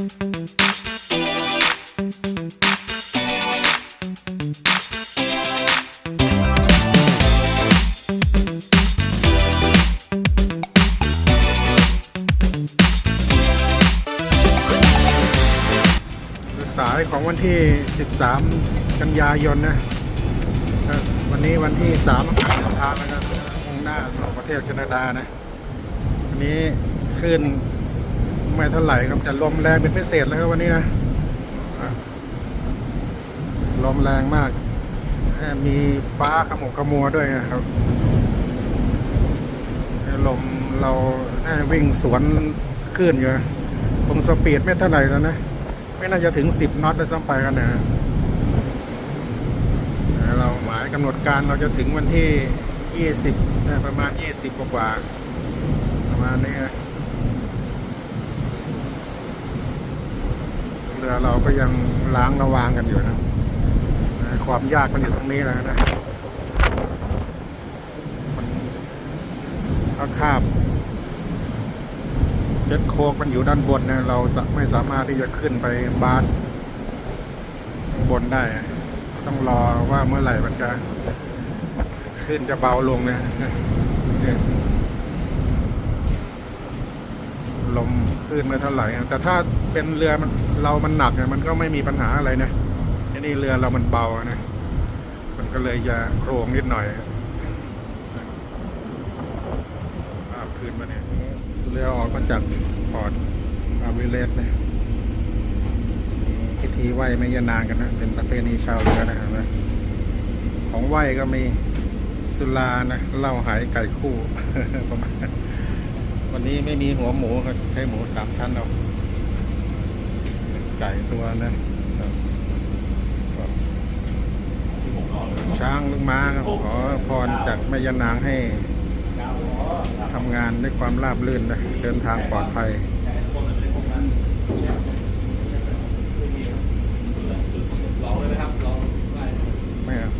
สายของวันที่ 13 กันยายนนะวันนี้วันที่3มกราคมนะครับมุ่งหน้าสู่ประเทศแคนาดานะวันนี้ขึ้น ไม่เท่าไหร่ครับแต่ลมแรงเป็นพิเศษแล้วครับวันนี้นะลมแรงมาก มีฟ้าขมุกขมัวด้วยนะครับลมเราวิ่งสวนคลื่นอยู่นะคงสปีดไม่เท่าไหร่แล้วนะ ไม่น่าจะถึง10น็อตเลยซ้ำไปกันนะเราหมายกำหนดการเราจะถึงวันที่20นะประมาณ20กว่าประมาณนี้นะ เรือเราก็ยังล้างระวางกันอยู่นะ ความยากมันอยู่ตรงนี้แหละนะมันก็คาบเพชรโคกมันอยู่ด้านบนนะเราไม่สามารถที่จะขึ้นไปบานข้างบนได้ ต้องรอว่าเมื่อไหร่มันจะขึ้นจะเบาลงนะเนี่ ยลมขึ้นไม่เท่าไหร่อะแต่ถ้าเป็นเรือมันเรามันหนักเนี่ยมันก็ไม่มีปัญหาอะไรนะทีนี่เรือเรามันเบานะมันก็เลยจะโครงนิดหน่อยภาพขึ้นมาเนี่ยเรือออกมาจากพอร์ตอาวิเลสเนะมีพิธีไหว้แม่ยานางกันนะเป็นประเพณีชาวเรือนะครับนะของไหว้ก็มีสุรานะเหล้าหายไก่คู่ประมาณ วันนี้ไม่มีหัวหมูครับใช้หมูสามชั้นเอาไก่ตัวนะครับช้างลึกม้าครับขอพรจากแม่ยานางให้ทำงานด้วยความราบรื่นนะเดินทางปลอดภัย ลองเลยไหมครับลองได้ ไม่ครับ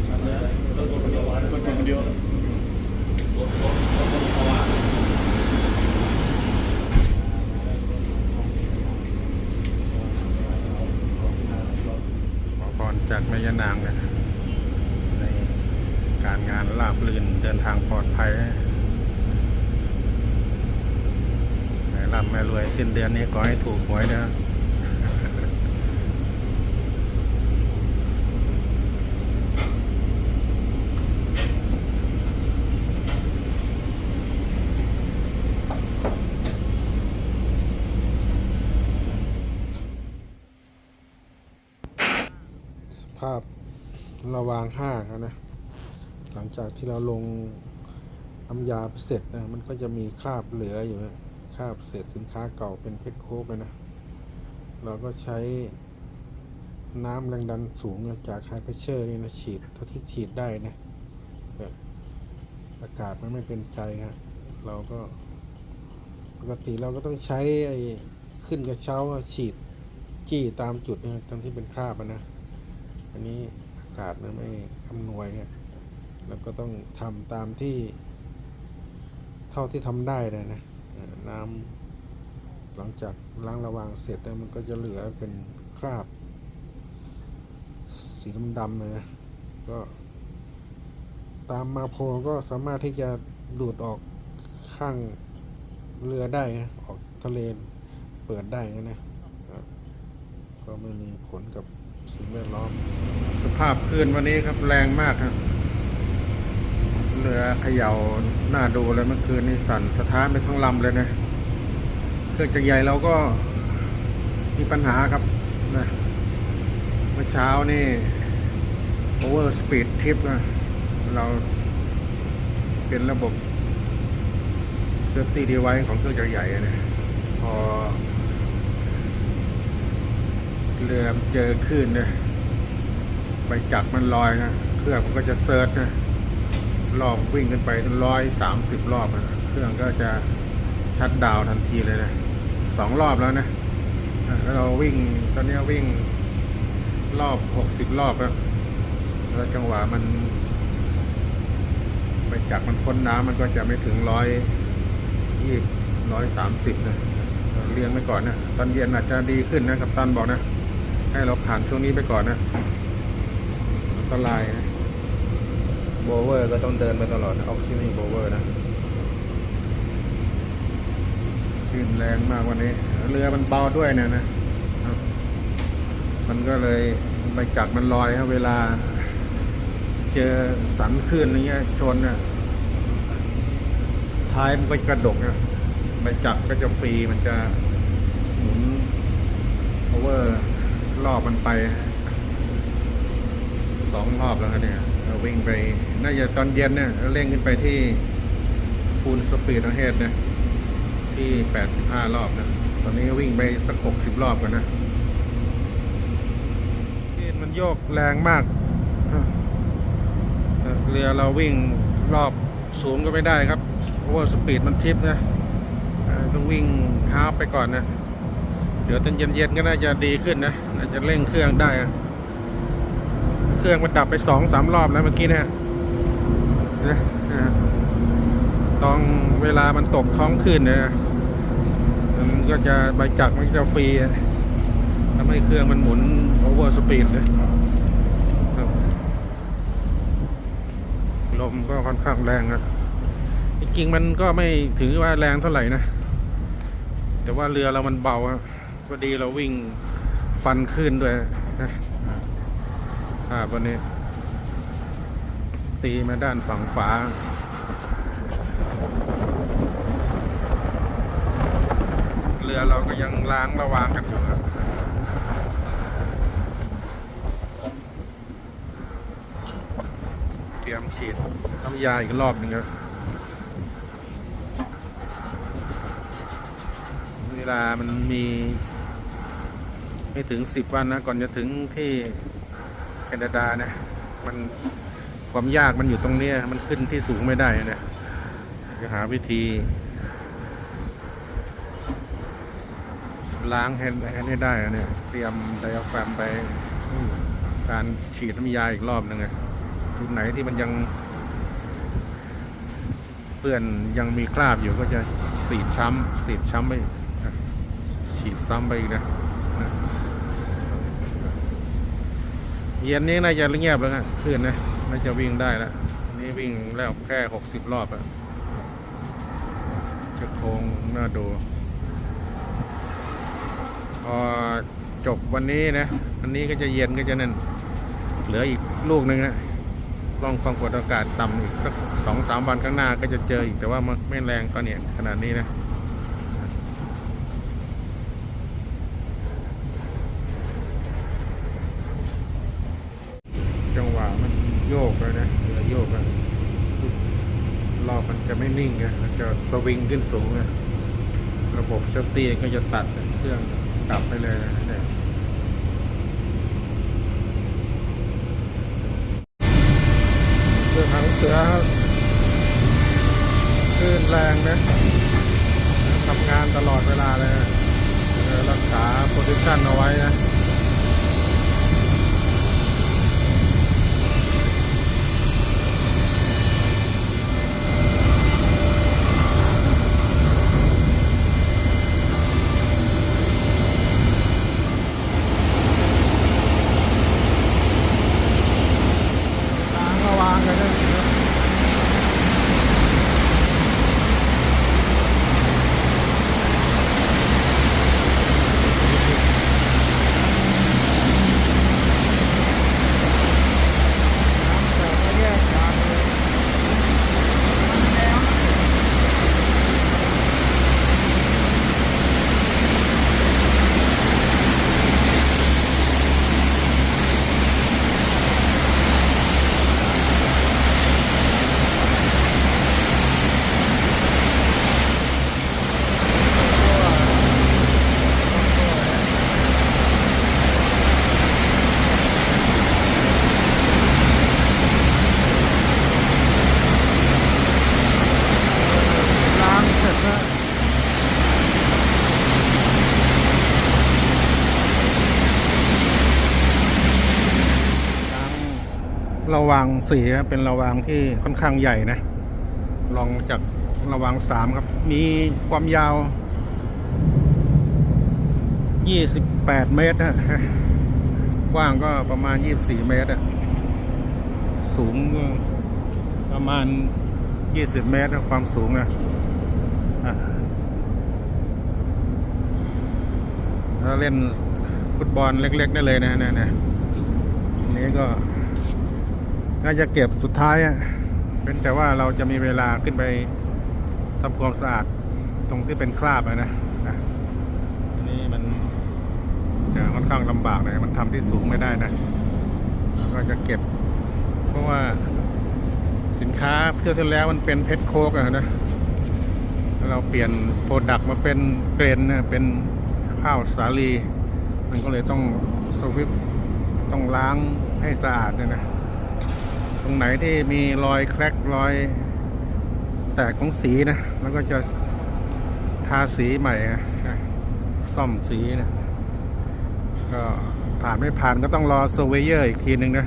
ตัวคนเดียวตัวคนเดียวตัวตัวตัวเอาอะ ขอพรจากแม่ ยานางนะในการงานราบรื่นเดินทางปลอดภัยแม่ร่ำแม่รวยสิ้นเดือนนี้ขอให้ถูกหวยนะ สภาพระวางห้างอะ นะ หลังจากที่เราลงน้ำยาเสร็จนะมันก็จะมีคราบเหลืออยู่นะคราบเศษสินค้าเก่าเป็นเพชรโคกเลยนะ เราก็ใช้น้ำแรงดันสูงจากไฮเพรสเชอร์นี่นะฉีดเท่าที่ฉีดได้นะอากาศมันไม่เป็นใจครับเราก็ปกติเราก็ต้องใช้ไอ้ขึ้นกระเช้าฉีดจี้ตามจุดนะทั้งที่เป็นคราบนะ อันนี้ อากาศมันไม่อำนวยฮะแล้วก็ต้องทำตามที่ เท่าที่ทำได้เลยนะน้ำหลังจากล้างระวางเสร็จแล้วมันก็จะเหลือเป็นคราบ สีดำๆเลยนะก็ตามมาโพลก็สามารถที่จะดูดออกข้างเรือได้นะออกทะเลเปิดได้นะนะก็ไม่มีผลกับ สิ่งแวดล้อม สภาพคลื่นวันนี้ครับแรงมากครับเรือเขย่าหน้าดูเลยเมื่อคืนนี้สั่นสะท้านไปทั้งลำเลยนะเครื่องจักรใหญ่เราก็มีปัญหาครับนะเมื่อเช้านี่ over speed trip นะเราเป็นระบบ safety device ของเครื่องจักรใหญ่นะพอ เรือเจอคลื่นเนี่ยไปจับมันลอยนะเครื่องมันก็จะเซิร์ชนะรอบวิ่งขึ้นไปร้อยสามสิบรอบนะเครื่องก็จะชัดดาวทันทีเลยนะสองรอบแล้วนะแล้วเราวิ่งตอนนี้วิ่งรอบหกสิบรอบแล้วแล้วจังหวะมัน ไปจับมันพ้นน้ำมันก็จะไม่ถึงร้อยยี่ร้อยสามสิบนะเรียงไปก่อนนะตอนเย็นอาจจะดีขึ้นนะกับตันบอกนะ ให้เราผ่านช่วงนี้ไปก่อนนะอันตรายนะโบเวอร์ก็ต้องเดินไปตลอดนะออกซิ่งโบเวอร์นะขึ้นแรงมากวันนี้ เรือมันเบาด้วยเนี่ยนะมันก็เลยใบจักมันลอยครับเวลา เจอสันคลื่นอะไรเงี้ยชนเนี่ยท้ายมันก็กระดกนะใบจักก็จะฟรีมันจะหมุนโอเวอ รอบมันไปสองรอบแล้วครับเนี่ยเราวิ่งไป น่าจะตอนเย็นเนี่ยเร่งขึ้นไปที่ฟูลสปีดของเฮดนะที่ 85 รอบนะ ตอนนี้วิ่งไปสัก 60 รอบกันนะเที่มันโยกแรงมาก เรือเราวิ่งรอบสูงก็ไม่ได้ครับ เพราะว่าสปีดมันทิปนะ ต้องวิ่งฮาร์ปไปก่อนนะ ดี๋ยวตอนเย็นๆก็น่าจะดีขึ้นนะ น่าจะเร่งเครื่องได้ เครื่องมันดับไปสองสามรอบแล้วเมื่อกี้นะฮะนะฮะตอนเวลามันตกท้องขึ้นเนี่ยนะมันก็จะใบจักรมันก็จะฟรีทำให้เครื่องมันหมุนโอเวอร์สปีดเลยลมก็ค่อนข้างแรงนะจริงๆมันก็ไม่ถือว่าแรงเท่าไหร่นะ แต่ว่าเรือเรามันเบาอะ พอดีเราวิ่งฟันขึ้นด้วยนะภาพวันนี้ ตีมาด้านฝั่งขวาเรือเราก็ยังล้างระวางกันอยู่เตรียมฉีดน้ำยาอีกรอบหนึ่งครับเวลามันมี ไม่ถึงสิบวันนะก่อนจะถึงที่แคนาดานะมันความยากมันอยู่ตรงเนี้ยมันขึ้นที่สูงไม่ได้นะจะหาวิธี ล้างให้ให้ได้เนี่ยเตรียมไดอะแฟมไปการฉีดน้ำยาอีกรอบหนึ่งไงจุดไหนที่มันยังเปื้อนยังมีคราบอยู่ก็จะสีดช้ำสีดช้ำไปฉีดซ้ำไปอีกนะ เย็นนี้น่าจะเงียบแล้วนะคืนนะน่าจะวิ่งได้แล้วนนี่วิ่งแล้วแค่หกสิบรอบอะจะโค้งน่าดู พอจบวันนี้นะ อันนี้ก็จะเย็นก็จะนั่น เหลืออีกลูกหนึ่งนะร่องความกดอากาศต่ำอีกสักสองสามวันข้างหน้าก็จะเจออีกแต่ว่ามันไม่แรงก็เนี่ยขนาดนี้นะ โยกเลยนะเรือโยกแล้วรอบมันจะไม่นิ่งไงมันจะสวิงขึ้นสูงนะระบบเซฟตี้ก็จะตัดเครื่องดับไปเลยนะเนี่ยเรือหางเสือครับคลื่นแรงนะทำงานตลอดเวลาเลยนะรักษาโพซิชันเอาไว้นะ ล้างระวางกันด้วยนะครับน้ำแต่ก็แยกยางเลยล้างเสร็จแล้วล้างระ วางสีครับเป็นระวางที่ค่อนข้างใหญ่นะลองจากระวางสามครับ มีความยาวยี่สิบแปดเมตรนะฮะกว้างก็ประมาณยี่สี่เมตรอะสูงก็ประมาณยี่สิบเมตรนะความสูงอะอะแล้วเล่นฟุตบอลเล็ก ๆ ได้เลยนะเนี่ยเนี่ยอันนี้ ก็น่าจะเก็บสุดท้ายอะเป็นแต่ว่าเราจะมีเวลาขึ้นไปทำความสะอาดตรงที่เป็นคราบนะนะอันนี้มันจะค่อนข้างลำบากหน่อยมันทำที่สูงไม่ได้นะก็จะเก็บ เพราะว่าสินค้าเที่ยวที่แล้วมันเป็นเพชรโคกนะแล้วเราเปลี่ยนโปรดักต์มาเป็นเกรนนะเป็นข้าวสาลี มันก็เลยต้องสวิปต้องล้างให้สะอาดเนี่ยนะ รงไหนที่มีรอยแครกรอยแตกของสีนะ แล้วก็จะทาสีใหม่นะซ่อมสีนะก็ผ่านไม่ผ่านก็ต้องรอเซอร์เวเยอร์อีกทีหนึ่งนะ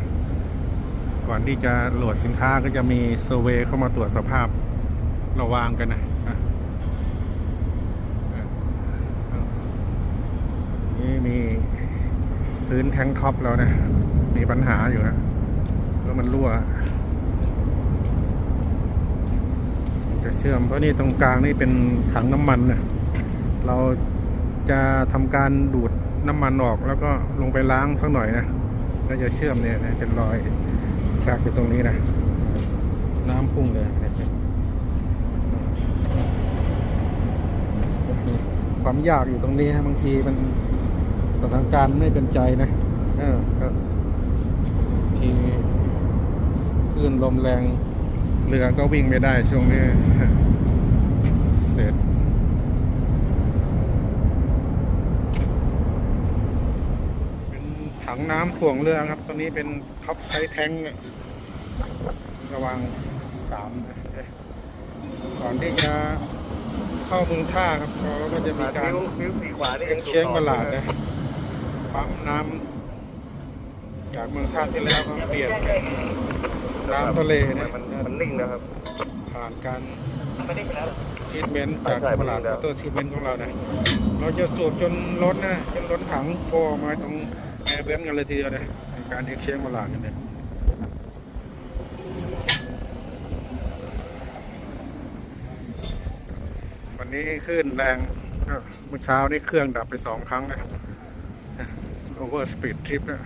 ก่อนที่จะโหลดสินค้าก็จะมีเซอร์เวเข้ามาตรวจสภาพระวางกันนะนี่มีพื้นแทงท็อปแล้วนะ มีปัญหาอยู่นะ แล้วมันรั่วจะเชื่อมเพราะนี่ตรงกลางนี่เป็นถังน้ำมันนะเราจะทำการดูดน้ำมันออกแล้วก็ลงไปล้างสักหน่อยนะก็จะเชื่อมเนี่ยนะเป็นรอยคราบอยู่ตรงนี้นะน้ำพุ่งเลยความยากอยู่ตรงนี้ฮะบางทีมันสถานการณ์ไม่เป็นใจนะเออก็บางทีค ลื่นลมแรง เรือก็วิ่งไม่ได้ช่วงนี้ เสร็จ เป็นถังน้ำถ่วงเรือครับตัวนี้เป็นท็อปไซส์แท้งระวังสามก่อนที่จะเข้าเมืองท่าครับเราก็จะมีการนิ้วนิ้วสีขวานี่เอ็กเชียงตลาดนะปั๊มน้ำจากเมืองท่าที่แล้วก็เปลี่ยนเป็ นน้ำทะเลนะมันมันนิ่งนะครับ ผ่านการมันนิ่งไปแล้วทีทเมนต์จากใช่ตลาดใช่วอเตอร์ทีทเมนต์ของเรานะ เราจะสูบจนล้นนะจนล้นถังโฟออกมาตรงแอร์เบนกันเลยทีเดียวนะในการเอ็กเชียงตลาดกันเนี่ยวันนี้คลื่นแรงก็เมื่อเช้านี่เครื่องดับไปสองครั้งนะโอเวอร์สปีดทริปนะ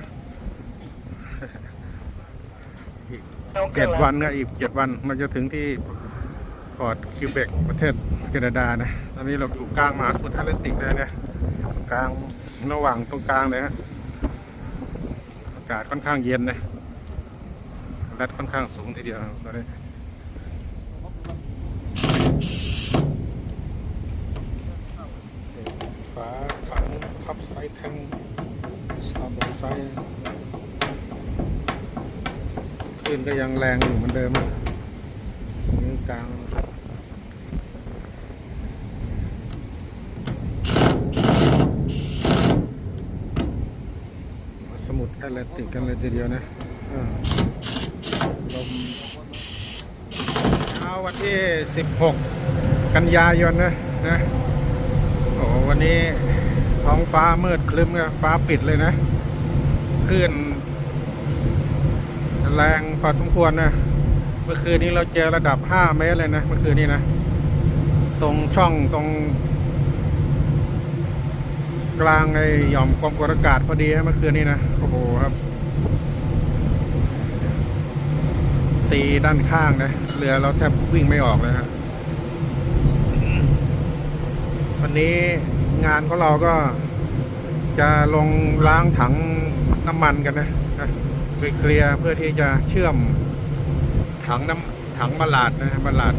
อีก เจ็ดวันก็อีกเจ็ดวันเราจะถึงที่พอร์ตคิวเบกประเทศแคนาดานะ ตอนนี้เราอยู่กลางมหาสมุทรแอตแลนติกเลยนะกลางระหว่างตรงกลางเลยฮะอากาศค่อนข้างเย็นนะแรดค่อนข้างสูงทีเดียวตอนนี้ ฝาถังทับไซส์แทงซับไซส์คลื่น ก็ยังแรงอยู่เหมือนเดิมนิ้วกลางสมุดแอตแลนติกกันเลยทีเดียวนะลมเช้าวันที่ 16 กันยายนนะนะโอ้วันนี้ท้องฟ้ามืดคลึ้มนะฟ้าปิดเลยนะคลื่น แรงพอสมควรนะ เมื่อคืนนี้เราเจอระดับ 5 เมตรเลยนะ เมื่อคืนนี้นะ ตรงช่องตรง กลางไอ้หย่อมความกดอากาศพอดีนะเมื่อคืนนี้นะ โอ้โหครับ ตีด้านข้างนะ เรือเราแทบวิ่งไม่ออกเลยฮะวันนี้งานของเราก็จะลงล้างถังน้ำมันกันนะนะ เคลียร์เพื่อที่จะเชื่อมถังน้ำถังบาลาดนะบาลาด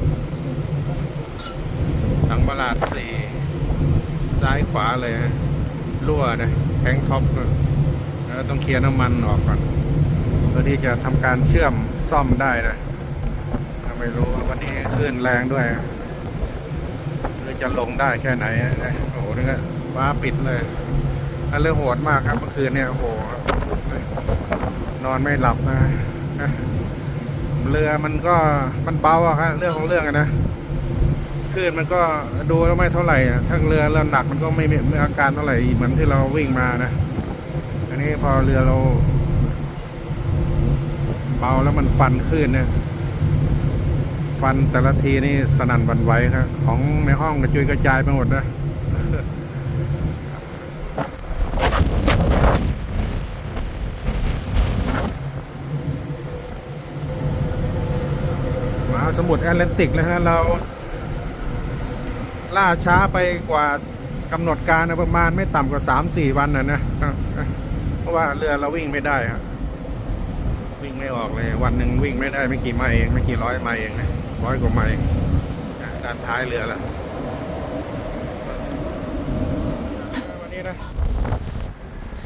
ถังบาลาดสี่ซ้ายขวาเลยฮะรั่วนะแทงท็อปนะแล้วต้องเคลียร์น้ำมันออกก่อนเพื่อที่จะทำการเชื่อมซ่อมได้นะไม่รู้ว่าวันนี้คลื่นแรงด้วยหรือจะลงได้แค่ไหนนะโอ้โหนี่ก็ฟ้าปิดเลยอันเรื่องโหดมากครับเมื่อคืนเนี่ยโอ้โห นอนไม่หลับนะนะเรือมันก็มันเบาอะครับเรื่องของเรื่องอะนะคลื่นมันก็ดูแล้วไม่เท่าไหร่อะถ้าเรือเราหนักมันก็ไม่มีอาการเท่าไหร่เหมือนที่เราวิ่งมานะอันนี้พอเรือเราเบาแล้วมันฟันคลื่นเนี่ยฟันแต่ละทีนี่สนั่นหวันไหวครับของในห้องกระจุยกระจายไปหมดนะาวสมุทรแอตแลนติกนะฮะ เรา ล่าช้าไปกว่ากำหนดการนะประมาณไม่ต่ำกว่าสามสี่วันนะนะเพราะว่าเรือเราวิ่งไม่ได้ครับวิ่งไม่ออกเลย วันหนึ่งวิ่งไม่ได้ไม่กี่ไมล์เองไม่กี่ร้อยไมล์เองนะร้อยกว่าไมล์ด้านท้ายเรือละวันนี้นะ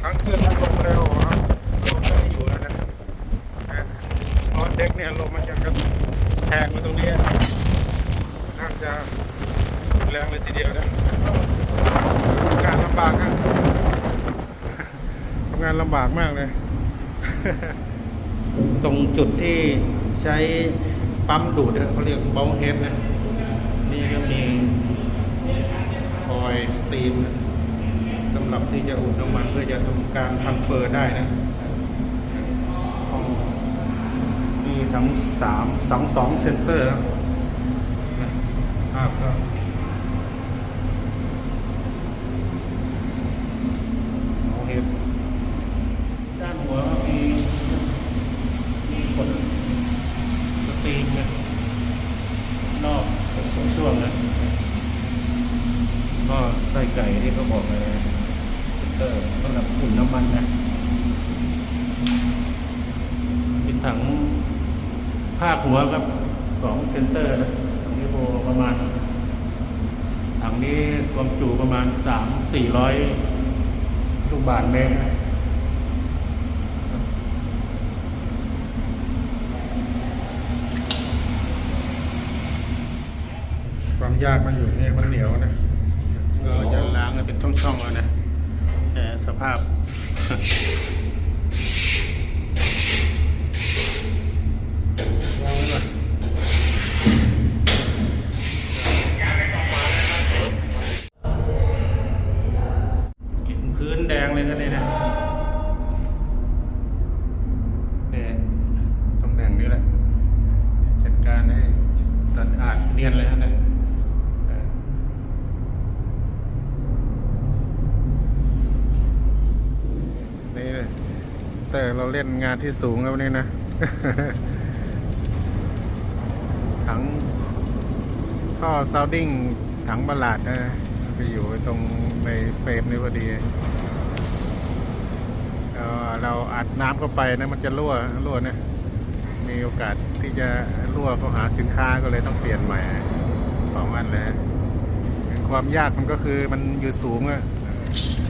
ทั้งขึ้นทั้งลงเร็วครับลมไม่ได้อยู่แล้วนะนะนอนเด็กเนี่ยลมมันจะกระแทกมาตรงนี้น่าจะแรงเลยทีเดียวนะทำงานลำบากนะทำงานลำบากมากเลย ตรงจุดที่ใช้ปั๊มดูดเขาเรียกบอลเฮดนะ นี่ก็มีคอยสตีมสำหรับที่จะอุดน้ำมันเพื่อจะทำการทันเฟอร์ได้นะ ทั้งสามสองสองเซนเตอร์ครับาพก็ โอเค ด้านหัวก็มี มีขนสตรีมนะนอกเป็นช่วงๆนะ ก็ไส้ไก่ที่เขาบอกเลยเตอร์สำหรับอุ่นน้ำมันนะเป็นถังผ้าคหัวครับสองเซนเตอร์นะถังนี้โบประมาณ ถั งนี้ความจุประมาณสามสี่ร้อยลูกบาทเมตรความยากมันอยู่นี่มันเหนียวนะก็จะล้างเป็นช่องๆแล้วนะแต่สภาพ แต่เราเล่นงานที่สูงแล้วนี่นะถังท่อซาวดิ้งถังบลลาดนะไปอยู่ตรงในเฟรมนี้พอดีเอ่อเราอัดน้ำเข้าไปนะมันจะรั่วรั่วนะมีโอกาสที่จะรั่วเข้าหาสินค้าก็เลยต้องเปลี่ยนใหม่สองอันเลยความยากมันก็คือมันอยู่สูงอะ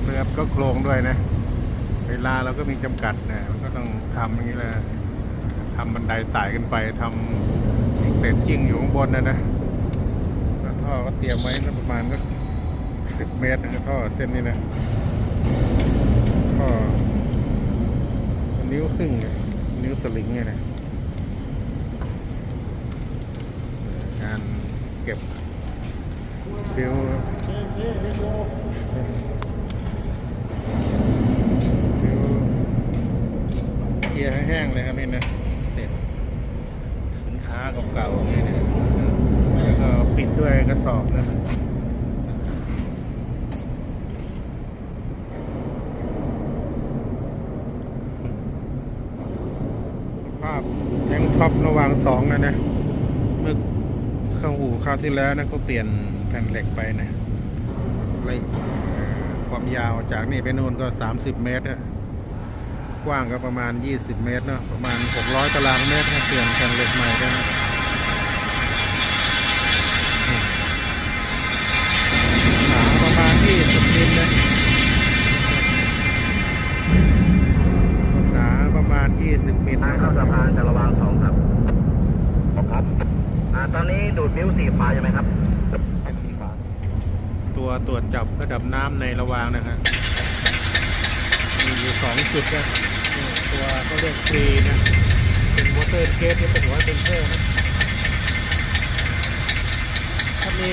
เรือก็โครงด้วยนะ เวลาเราก็มีจำกัดนะมันก็ต้องทำอย่างนี้แหละทำบันไดไต่ขึ้นไปทำเตจจิ้งอยู่ข้างบนนะนะแล้วท่อก็เตรียมไว้นะประมาณก็สิบเมตรนะท่อเส้นนี้นะท่อนิ้วครึ่งนิ้วสลิงไงนะการเก็บบิวบิวเค ลียร์ให้แห้งเลยครับนี่นะ เสร็จ สินค้าเก่าๆนี่นะแล้วก็ปิดด้วยกระสอบนะสภาพแทงท็อประหว่างสองนะนะ เมื่อเข้าหูคราวที่แล้วนะก็เปลี่ยนแผ่นเหล็กไปนะระยะความยาวจากนี่ไปนู่นก็ 30 เมตรนะ กว้างก็ประมาณ 20 เมตรเนาะประมาณ 600 ตารางเมตรนะเปลี่ยนแผ่นเหล็กใหม่ด้วยนะอืมหนาประมาณ 20มิลนะหนาประมาณ 20มิลทางนะเข้าสะพานจะระวังสองครับครับอ่าตอนนี้ดูดนิ้วสีฟ้าใช่ไหมครับเป็นสีฟ้าตัวตรวจจับระดับน้ำในระวางนะครับมีอยู่สองจุดนะนี่ ตัวเขาเรียกฟรีนะ เป็นวอเตอร์เกตที่เป็นหัวเซนเซอร์นะถ้ามี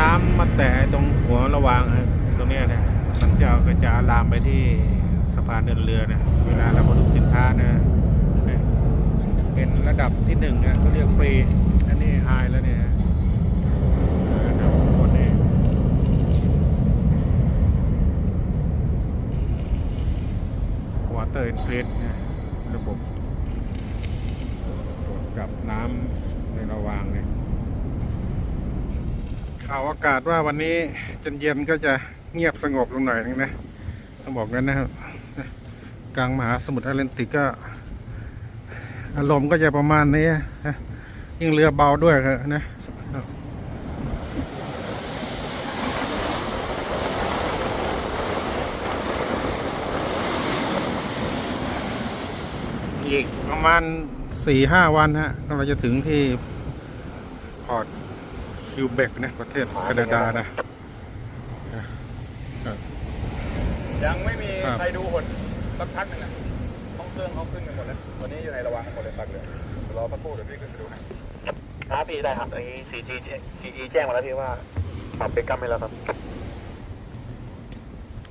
น้ำมาแตะตรงหัวระวางตรงเนี้ยนะมันจะก็จะลามไปที่สะพานเดินเรือนะเวลาเราบรรทุกสินค้านะเนี่ยเป็นระดับที่หนึ่งนะเขาเรียกฟรีอันนี้ไฮแล้วเนี่ยเออระดับบนนี้ว อเตอร์อินฟลนะระบบตรวจจับน้ำในระวางเนี่ยข่าวอากาศว่าวันนี้จนเย็นก็จะเงียบสงบลงหน่อยนึงนะต้องบอกงั้นนะครับกลางมหาสมุทรแอตแลนติกก็อารมณ์ก็จะประมาณนี้นะยิ่งเรือเบาด้วยครับนะอีก ประมาณสี่ห้าวันฮะเราจะถึงที่พอร์ตคิวเบกนะประเทศแคนาดานะยังไม่มีครับใครดูหนสักพักหนึ่งอะห้องเครื่องเขาขึ้นกันหมดแล้ววันนี้อยู่ในระหว่างกันหมดเลยปักเลยเดี๋ยวรอสักครู่เดี๋ยวพี่ขึ้นไปดูให้ครับพี่ได้ครับอันนี้ 4G 4G แจ้งมาแล้วพี่ว่าปรับเป็นกัมให้แล้วครับ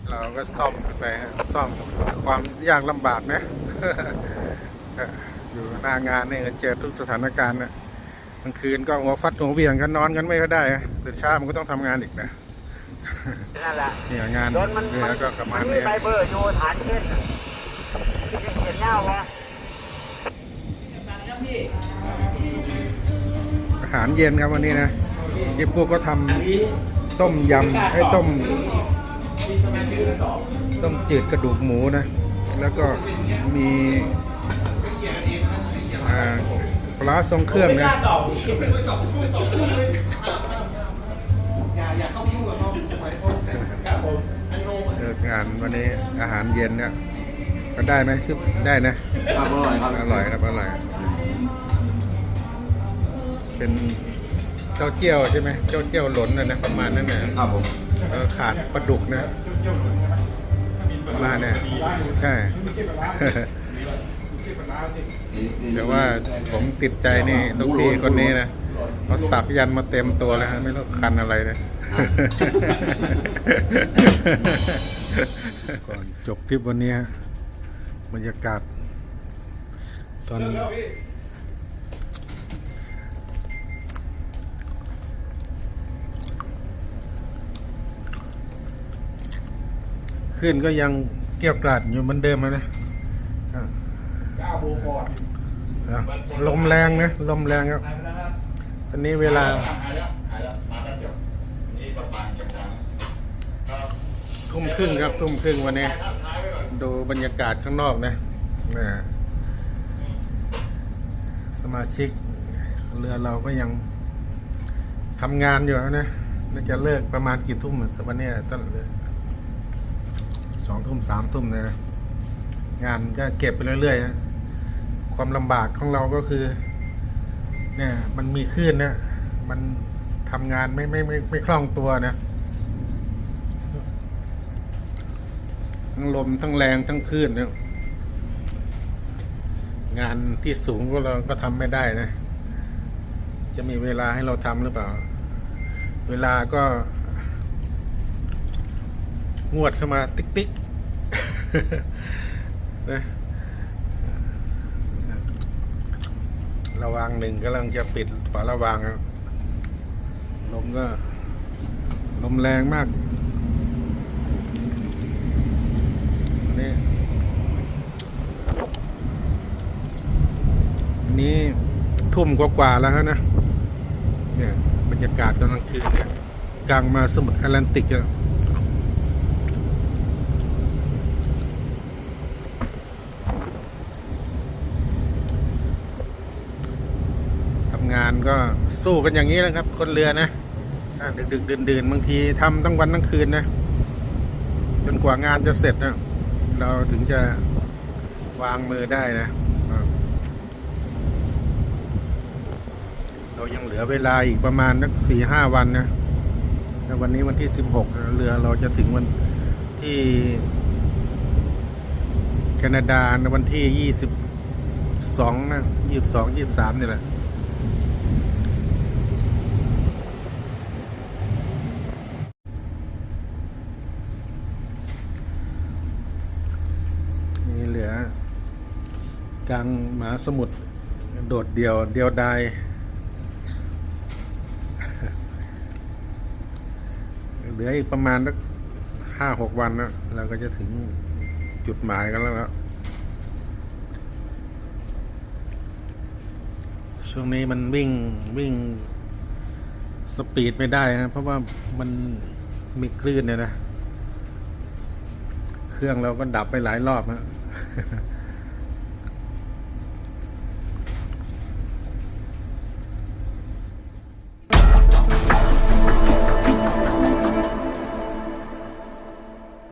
เราก็ซ่อมไปฮะซ่อมความยากลำบากนะ อยู่หน้างานนี่ก็เจอทุกสถานการณ์นะกลางคืนก็หัวฟัดหัวเบี่ยงกันนอนกันไม่ก็ได้ฮะตื่นเช้ามันก็ต้องทำงานอีกนะนั่นแหละเนี่ยงานโดนมันเรือก็ประมาณมีนี้ไฟเบอร์อยู่ฐานเช่นน่ะที่เขียนเงาวะอาหารเย็นครับวันนี้นะเย็บพวกก็ทำต้มยำไอ้ต้ม ต้มจืดกระดูกหมูนะ แล้วก็มี อ่าปลาร้าทรงเครื่องนะเลิกงานวันนี้อาหารเย็นเนี่ยก็ได้ไหมซึบได้นะ ครับอร่อยครับ อร่อยครับ อร่อย เป็นเจ้าเจี้ยวใช่ไหมเจ้าเจี้ยวหล่นนะนะประมาณนั้นนะครับผมเออขาดปลาดุกนะประมาณเนี่ยใช่ แต่ว่าผมติดใจนี่ลูกพี่คนนี้นะเขาสักยันมาเต็มตัวแล้วฮะไม่รู้คันอะไรนะก่อนจบคลิปวันนี้บรรยากาศ ตอนขึ้นก็ยังเกลี่ยวกราดอยู่เหมือนเดิมนะ ก้าวโบฟอร์ดอะลมแรงนะ ลมแรงครับตอนนี้เวลาทุ่มครึ่งครับทุ่มครึ่งวันนี้ ดูบรรยากาศข้างนอกนะนะสมาชิก เรือเราก็ยังทำงานอยู่นะน่าจะเลิกประมาณกี่ทุ่มอะวันนี้ตั้งสองทุ่มสามทุ่มเลยนะงานก็เก็บไปเรื่อยๆนะ ความลำบากของเราก็คือ เนี่ยมันมีคลื่นนะมันทำงานไม่ไม่ไม่ไม่คล่องตัวนะทั้งลมทั้งแรงทั้งคลื่นเนี่ยงานที่สูงก็เราก็ทำไม่ได้นะ จะมีเวลาให้เราทำหรือเปล่า เวลาก็ งวดเข้ามาติ๊กติ๊กนะ ระวังหนึ่งกำลังจะปิดฝาระวังลมก็ลมแรงมากนี่นี่ทุ่มกว่าๆแล้วนะเนี่ยบรรยากาศตอนกลางคืนเนี่ยกลางมาสมุทรแอตแลนติกอะทำงานก็สู้กันอย่างนี้แหละครับ คนเรือนะดึกๆดื่นๆบางทีทำทั้งวันทั้งคืนนะจนกว่างานจะเสร็จนะเราถึงจะวางมือได้นะเรายังเหลือเวลาอีกประมาณนักสี่ห้าวันนะแล้ววันนี้วันที่สิบหกเรือเราจะถึงวันที่แคนาดาในวันที่ยี่สิบสองนะยี่สิบสองยี่สิบสามนี่แหละ กลางมหาสมุทรโดดเดี่ยวเดียวดายเหลืออีกประมาณสักห้าหกวันนะเราก็จะถึงจุดหมายกันแล้วครับช่วงนี้มันวิ่งวิ่งสปีดไม่ได้ครับเพราะว่ามันมีคลื่นเนี่ยนะ เครื่องเราก็ดับไปหลายรอบฮะ